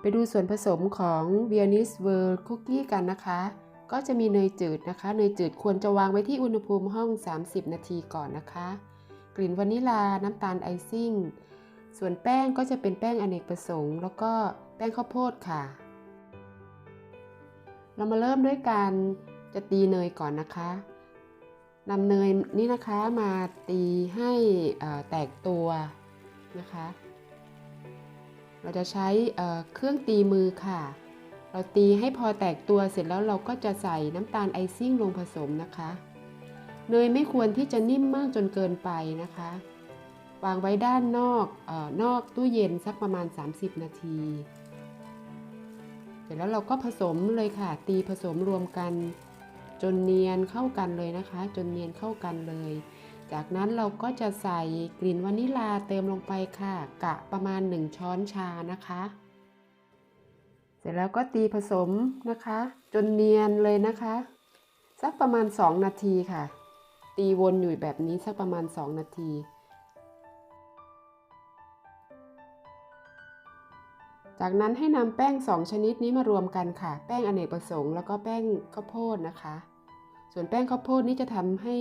ไปดูส่วนผสมของ v i e n i s World Cookie กันนะคะ ก็จะมีเนยจืดนะคะ เนยจืดควรจะวางไว้ที่อุณหภูมิห้อง 30 นาทีก่อนนะคะ กลิ่นวานิลา น้ำตาลไอซิ่ง ส่วนแป้งก็จะเป็นแป้งอเนกประสงค์ แล้วก็แป้งข้าวโพดค่ะ เรามาเริ่มด้วยการจะตีเนยก่อนนะคะนำเนยนี่นะคะมาตีให้แตกตัวนะคะ เราจะใช้เครื่องตีมือค่ะ เราตีให้พอแตกตัวเสร็จแล้วเราก็จะใส่น้ำตาลไอซิ่งลงผสมนะคะ เนยไม่ควรที่จะนิ่มมากจนเกินไปนะคะ วางไว้ด้านนอกออนอกตู้เย็นสักประมาณ 30 นาทีเสร็จแล้วเราก็ผสมเลยค่ะ ตีผสมรวมกัน จนเนียนเข้ากันเลยนะคะ จนเนียนเข้ากันเลย จากนั้นเราก็จะใส่กลิ่นวานิลาเติมลงไปค่ะ กะประมาณ 1 ช้อนชานะคะ เสร็จแล้วก็ตีผสมนะคะ จนเนียนเลยนะคะ สักประมาณ 2 นาทีค่ะ ตีวนอยู่แบบนี้สักประมาณ 2 นาที จากนั้นให้นำแป้ง 2 ชนิดนี้มารวมกันค่ะ แป้งอเนกประสงค์แล้วก็แป้งข้าวโพดนะคะ ส่วนแป้งข้าวโพดนี้จะทำให้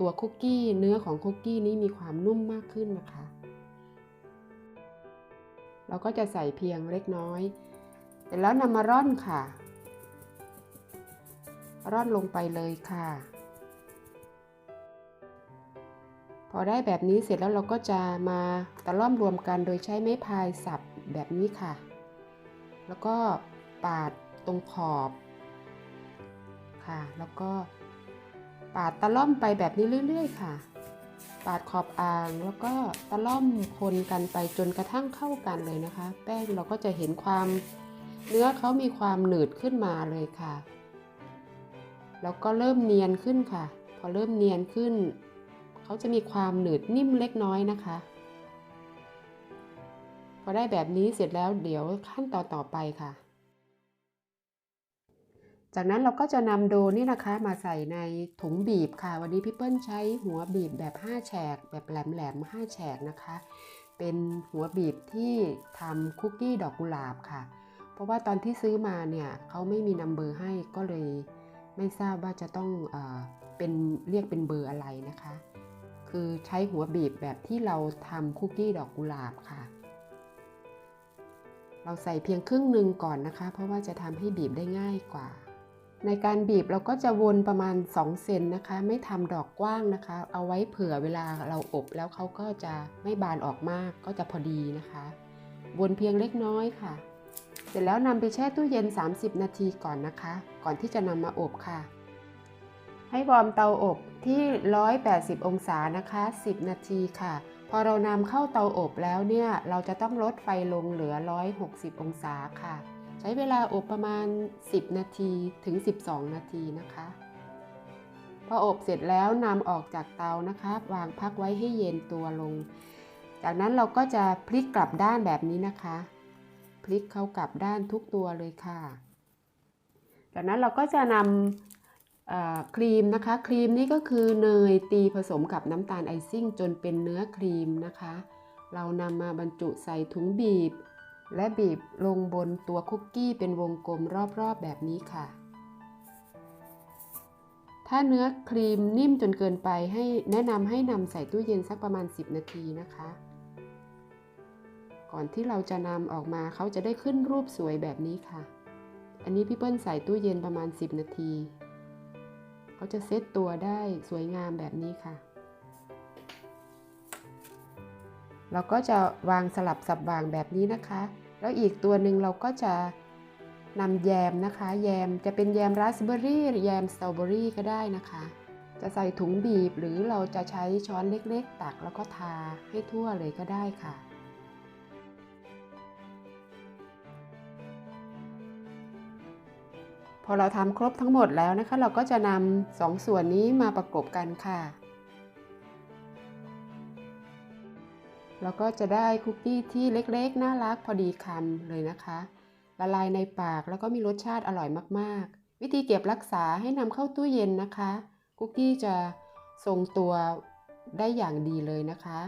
ตัวคุกกี้เนื้อของคุกกี้นี้มีความนุ่มมากขึ้นนะคะ เราก็จะใส่เพียงเล็กน้อย เสร็จแล้วนำมาร่อนค่ะ ร่อนลงไปเลยค่ะ พอได้แบบนี้เสร็จแล้วเราก็จะมาตะล่อมรวมกันโดยใช้ไม้พายสับแบบนี้ค่ะ แล้วก็ปาดตรงขอบ ค่ะ แล้วก็ปาดตะล่อมไปแบบนี้เรื่อย ๆ ค่ะ ปาดขอบอ่างแล้วก็ตะล่อมคนกันไปจนกระทั่งเข้ากันเลยนะคะ แป้งเราก็จะเห็นความเนื้อเขามีความหนืดขึ้นมาเลยค่ะ แล้วก็เริ่มเนียนขึ้นค่ะ พอเริ่มเนียนขึ้น เขาจะมีความหนืดนิ่มเล็กน้อยนะคะ พอได้แบบนี้เสร็จแล้วเดี๋ยวขั้นตอนต่อไปค่ะ จากนั้นเราก็จะนำโดนี่นะคะมาใส่ในถุงบีบค่ะ วันนี้พี่เปิ้ลใช้หัวบีบแบบ 5 แฉก แบบแหลมๆ5แฉกนะคะ เป็นหัวบีบที่ทำคุกกี้ดอกกุหลาบค่ะ เพราะว่าตอนที่ซื้อมาเนี่ยเขาไม่มีนัมเบอร์ให้ก็เลยไม่ทราบว่าจะต้องเออเป็นเรียกเป็นเบอร์อะไรนะคะ คือใช้หัวบีบแบบที่เราทำคุกกี้ดอกกุหลาบค่ะเราใส่เพียงครึ่งหนึ่งก่อนนะคะ เพราะว่าจะทำให้บีบได้ง่ายกว่า ในการบีบเราก็จะวนประมาณ 2 เซนนะคะ ไม่ทำดอกกว้างนะคะ เอาไว้เผื่อเวลาเราอบแล้วเขาก็จะไม่บานออกมากก็จะพอดีนะคะ วนเพียงเล็กน้อยค่ะ เสร็จแล้วนำไปแช่ตู้เย็น 30 นาทีก่อนนะคะ ก่อนที่จะนำมาอบค่ะ ให้วอร์มเตาอบที่ 180 องศานะคะ 10 นาทีค่ะ พอเรานำเข้าเตาอบแล้วเนี่ย เราจะต้องลดไฟลงเหลือ 160 องศาค่ะ ช้เวลาอบประมาณ 10 นาทีถึง 12 นาทีนะคะ พออบเสร็จแล้วนำออกจากเตานะคะวางพักไว้ให้เย็นตัวลง จากนั้นเราก็จะพลิกกลับด้านแบบนี้นะคะ พลิกเข้ากลับด้านทุกตัวเลยค่ะ จากนั้นเราก็จะนำครีมนะคะ ครีมนี่ก็คือเนยตีผสมกับน้ำตาลไอซิ่งจนเป็นเนื้อครีมนะคะ เรานำมาบรรจุใส่ถุงบีบ และบีบลงบนตัวคุกกี้เป็นวงกลมรอบๆแบบนี้ค่ะ ถ้าเนื้อครีมนิ่มจนเกินไปให้แนะนำให้นำใส่ตู้เย็นสักประมาณ 10 นาทีนะคะ ก่อนที่เราจะนำออกมาเขาจะได้ขึ้นรูปสวยแบบนี้ค่ะ อันนี้พี่เปิ้ลใส่ตู้เย็นประมาณ 10 นาทีเขาจะเซตตัวได้สวยงามแบบนี้ค่ะเราก็จะวางสลับสับวางแบบนี้นะคะ แล้วอีกตัวหนึ่งเราก็จะนำแยมนะคะ แยมจะเป็นแยมราสเบอร์รี่แยมสตรอเบอรี่ก็ได้นะคะ จะใส่ถุงบีบหรือเราจะใช้ช้อนเล็กๆ ตักแล้วก็ทาให้ทั่วเลยก็ได้ค่ะพอเราทำครบทั้งหมดแล้วนะคะ เราก็จะนำสองส่วนนี้มาประกบกันค่ะ แล้วก็จะได้คุกกี้ที่เล็กๆ น่ารักพอดีคำเลยนะคะ ละลายในปากแล้วก็มีรสชาติอร่อยมากๆ วิธีเก็บรักษาให้นำเข้าตู้เย็นนะคะ คุกกี้จะทรงตัวได้อย่างดีเลยนะคะ